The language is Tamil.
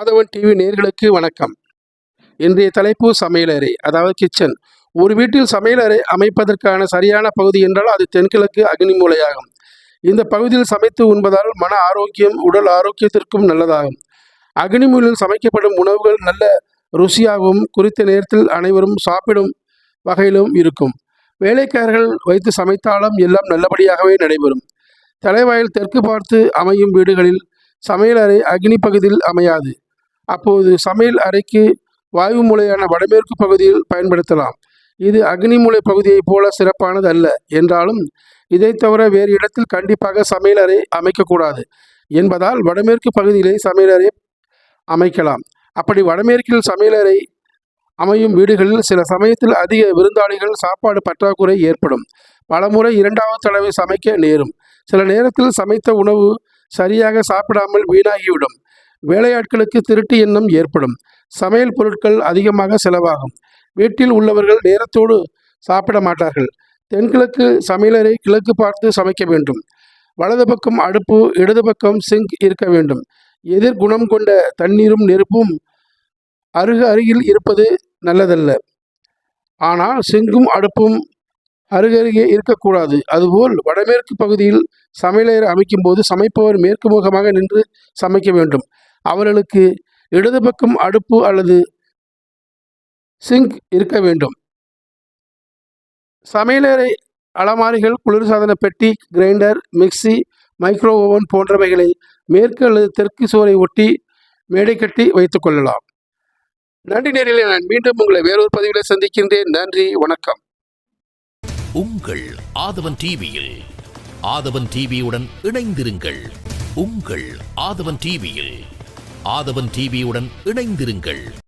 மாதவன் டிவி நேர்களுக்கு வணக்கம். இன்றைய தலைப்பு சமையலறை அதாவது கிச்சன் ஒரு வீட்டில் சமையலறை அமைப்பதற்கான சரியான பகுதி என்றால் அது தென்கிழக்கு அக்னி மூலையாகும். இந்த பகுதியில் சமைத்து உண்பதால் மன ஆரோக்கியம் உடல் ஆரோக்கியத்திற்கும் நல்லதாகும். அக்னி மூலையில் சமைக்கப்படும் உணவுகள் நல்ல ருசியாகவும் குறித்த நேரத்தில் அனைவரும் சாப்பிடும் வகையிலும் இருக்கும். வேலைக்காரர்கள் வைத்து சமைத்தாலும் எல்லாம் நல்லபடியாகவே நடைபெறும். தலைவாயில் தெற்கு பார்த்து அமையும் வீடுகளில் சமையலறை அக்னி பகுதியில் அமையாது. அப்போது சமையல் அறைக்கு வாயு மூலையான வடமேற்கு பகுதியில் பயன்படுத்தலாம். இது அக்னி மூலை பகுதியைப் போல சிறப்பானது அல்ல என்றாலும் இதை தவிர வேறு இடத்தில் கண்டிப்பாக சமையலறை அமைக்கக்கூடாது என்பதால் வடமேற்கு பகுதியிலே சமையலறை அமைக்கலாம். அப்படி வடமேற்கில் சமையலறை அமையும் வீடுகளில் சில சமயத்தில் அதிக விருந்தாளிகள் சாப்பாடு பற்றாக்குறை ஏற்படும். பலமுறை இரண்டாவது தடவை சமைக்க நேரும். சில நேரத்தில் சமைத்த உணவு சரியாக சாப்பிடாமல் வீணாகிவிடும். வேலையாட்களுக்கு திருட்டு எண்ணம் ஏற்படும். சமையல் பொருட்கள் அதிகமாக செலவாகும். வீட்டில் உள்ளவர்கள் நேரத்தோடு சாப்பிட மாட்டார்கள். தென்கிழக்கு சமையலறை கிழக்கு பார்த்து சமைக்க வேண்டும். வலது பக்கம் அடுப்பு இடது பக்கம் சிங்க் இருக்க வேண்டும். எதிர் குணம் கொண்ட தண்ணீரும் நெருப்பும் அருகு அருகில் இருப்பது நல்லதல்ல. ஆனால் சிங்கும் அடுப்பும் அருகருகே இருக்கக்கூடாது. அதுபோல் வடமேற்கு பகுதியில் சமையலறை அமைக்கும்போது சமைப்பவர் மேற்கு முகமாக நின்று சமைக்க வேண்டும். அவர்களுக்கு இடது பக்கம் அடுப்பு அல்லது சிங்க் இருக்க வேண்டும். சமையலறை அலமாரிகள் குளிர்சாதன பெட்டி கிரைண்டர் மிக்ஸி மைக்ரோ ஓவன் போன்றவைகளை மேற்கு அல்லது தெற்கு சுவரை ஒட்டி மேடை கட்டி வைத்துக் கொள்ளலாம். நன்றி நேரிலே நான் மீண்டும் உங்களை வேறொரு பதிவில் சந்திக்கின்றேன். நன்றி வணக்கம். உங்கள் ஆதவன் டிவியில் ஆதவன் டிவியுடன் இணைந்திருங்கள். உங்கள் ஆதவன் டிவியில் ஆதவன் டிவியுடன் இணைந்திருங்கள்.